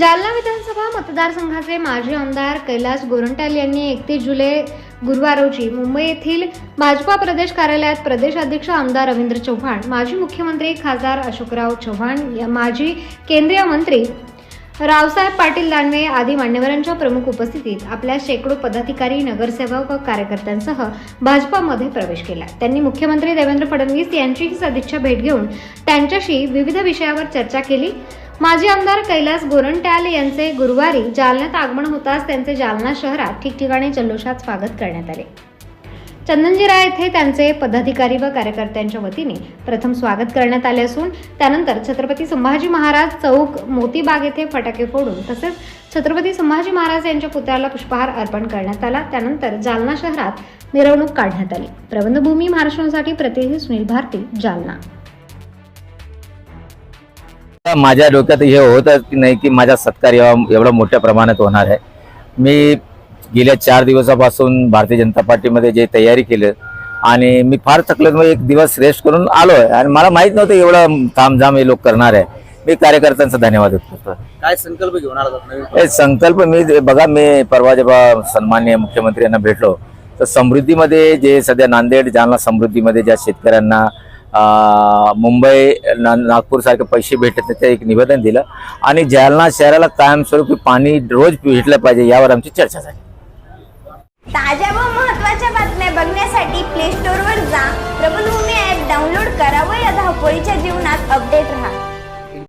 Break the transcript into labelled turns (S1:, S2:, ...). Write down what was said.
S1: जालना विधानसभा मतदारसंघाचे माजी आमदार कैलास गोरंट्याल यांनी एकतीस जुलै गुरुवार रोजी मुंबई येथील भाजपा प्रदेश कार्यालयात प्रदेश अध्यक्ष आमदार रवींद्र चव्हाण माजी मुख्यमंत्री खासदार अशोकराव चव्हाण या- माजी केंद्रीय मंत्री रावसाहेब पाटील दानवे आदी मान्यवरांच्या प्रमुख उपस्थितीत आपल्या शेकडो पदाधिकारी नगरसेवक व कार्यकर्त्यांसह भाजपामध्ये प्रवेश केला. त्यांनी मुख्यमंत्री देवेंद्र फडणवीस यांचीही सदिच्छा भेट घेऊन त्यांच्याशी विविध विषयावर चर्चा केली. माजी आमदार कैलास गोरंट्याल यांचे गुरुवारी जालन्यात आगमन होताच त्यांचे जालना शहरात ठिकठिकाणी जल्लोषात स्वागत करण्यात आले. चंदनजीरा येथे त्यांचे पदाधिकारी व कार्यकर्त्यांच्या वतीने प्रथम स्वागत करण्यात आले असून त्यानंतर छत्रपती संभाजी महाराज चौक मोतीबाग येथे फटाके फोडून तसेच छत्रपती संभाजी महाराज यांच्या पुतळ्याला पुष्पहार अर्पण करण्यात आला. त्यानंतर जालना शहरात मिरवणूक काढण्यात आली. प्रबंधभूमी महाराष्ट्रासाठी प्रतिनिधी सुनील भारती जालना.
S2: माझ्या डोक्यात हे होतं की नाही की माझा सत्कार एव- एवढा मोठ्या प्रमाणात होणार आहे. मी गेल्या चार दिवसापासून भारतीय जनता पार्टीमध्ये जे तयारी केलं आणि मी फार थकलो एक दिवस रेस्ट करून आलोय. आणि मला माहीत नव्हतं एवढं तामझाम हे लोक करणार आहे. मी कार्यकर्त्यांचा धन्यवाद करतो
S3: काय संकल्प घेऊन आला
S2: हे संकल्प मी बघा मी परवा जेव्हा सन्मान्य मुख्यमंत्री यांना भेटलो तर समृद्धीमध्ये जे सध्या नांदेड जालना समृद्धीमध्ये ज्या शेतकऱ्यांना मुंबई ना नागपूर सारखे पैसे भेटत नाही ते एक निवेदन दिलं. आणि जालना शहराला कायमस्वरूपी पाणी रोज भेटलं पाहिजे यावर आमची चर्चा झाली.
S4: ताज्या व महत्त्वाच्या बातम्या बघण्यासाठी प्ले स्टोअरवर जा. प्रबलभूमी ॲप डाउनलोड करा व या धावपळीच्या जीवनात अपडेट राहा.